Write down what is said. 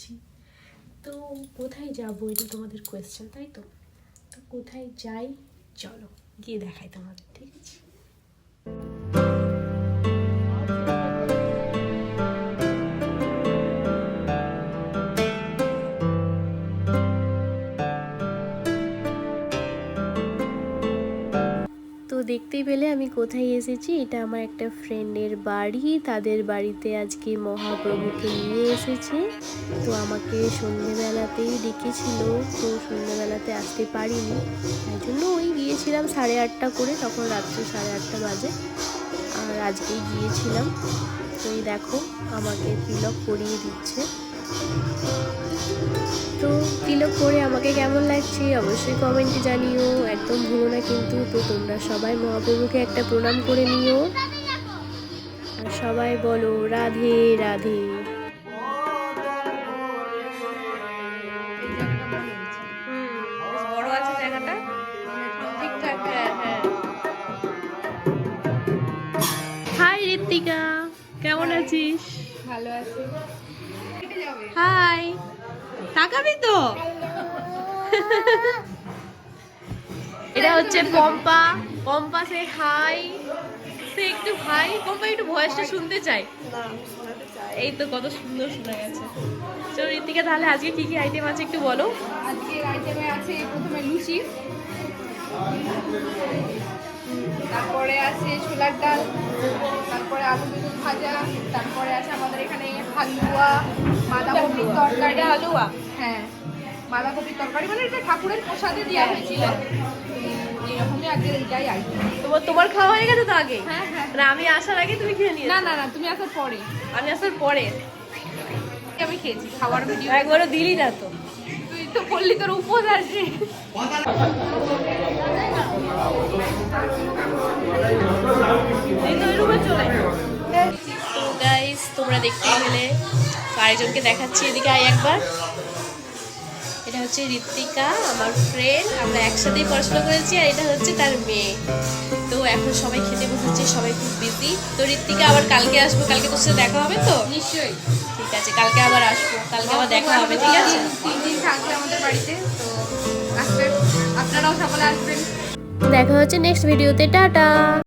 গেছি তো কোথায় যাব? এটা তোমাদের কোয়েশ্চেন তাই তো? তো কোথায় যাই? চলো, গিয়ে দেখাই তোমাদের, ঠিক আছে? দেখতেই পেলে আমি কোথায় এসেছি, এটা আমার একটা ফ্রেন্ডের বাড়ি, তাদের বাড়িতে আজকে মহাপ্রভুকে নিয়ে এসেছে। তো আমাকে সন্ধেবেলাতেই ডেকেছিল, তো সন্ধেবেলাতে আসতে পারিনি। তাই জন্য ওই গিয়েছিলাম সাড়ে আটটা করে, তখন রাত্রি সাড়ে আটটা বাজে। আর আজকেই গিয়েছিলাম। তো এই দেখো, আমাকে তিলক পরিয়ে দিচ্ছে। তিলক করে আমাকে কেমন লাগছে অবশ্যই কমেন্টে জানিও। একদম ভুলো না কিন্তু তো তোমরা সবাই মহাপ্রভুকে একটা প্রণাম করে নিও। আর সবাই বলো রাধে রাধে। বড় আছে জায়গাটা ঠিকঠাক হাই ঋত্বিকা কেমন আছিস? ভালো আছি। হাই তাকাবি তো। এটা হচ্ছে পম্পা। পম্পা সে হাই সে একটু হাই পম্পা একটু ভয়েসটা শুনতে চাই এই তো কত সুন্দর শোনা গেছে। চলো ঋতিকা তাহলে আজকে কি কি আইটেম আছে একটু বলো? আজকে আইটেমে আছে প্রথমে লুচি। তারপরে আছে ছোলার ডাল। তারপরে আলু বেগুন ভাজা। তারপরে আছে আমাদের এখানে হালুয়া বাঁধাকপির তরকারি। হালুয়া? হ্যাঁ বাঁধাকপির তরকারি মানে এটা ঠাকুরের প্রসাদে দেওয়া হয়েছিল। এরকমই এটাই আইটেম তোমার তোমার খাওয়া হয়ে গেছে তো আগে? হ্যাঁ হ্যাঁ। না আমি আসার আগে তুমি খেয়ে নিয়ে না না না তুমি আসার পরে। আমি আসার পরে। আমি খেয়েছি খাওয়ার ভিডিও। একবারও দিলি না তো। তুই তো বললি তোর উপোস আছে। তোমরা দেখতেই পেলে। তো আরেকজনকে দেখাচ্ছি এদিকে আই একবার। এটা হচ্ছে ঋত্বিকা আমার ফ্রেন্ড আমরা একসাথেই পড়াশোনা করেছি আর এটা হচ্ছে তার মেয়ে। তো এখন সবাই খেতে বসেছে সবাই খুব বিজি তো ঋত্বিকা আবার কালকে আসব। কালকে তোর সাথে দেখা হবে তো? নিশ্চয়ই। ঠিক আছে কালকে আবার আসব। কালকে আবার দেখা হবে ঠিক আছে? তিন দিন থাকবে আমাদের বাড়িতে তো আসবেন। আপনারাও সকলে আসবেন। দেখা হচ্ছে নেক্সট ভিডিওতে টাটা!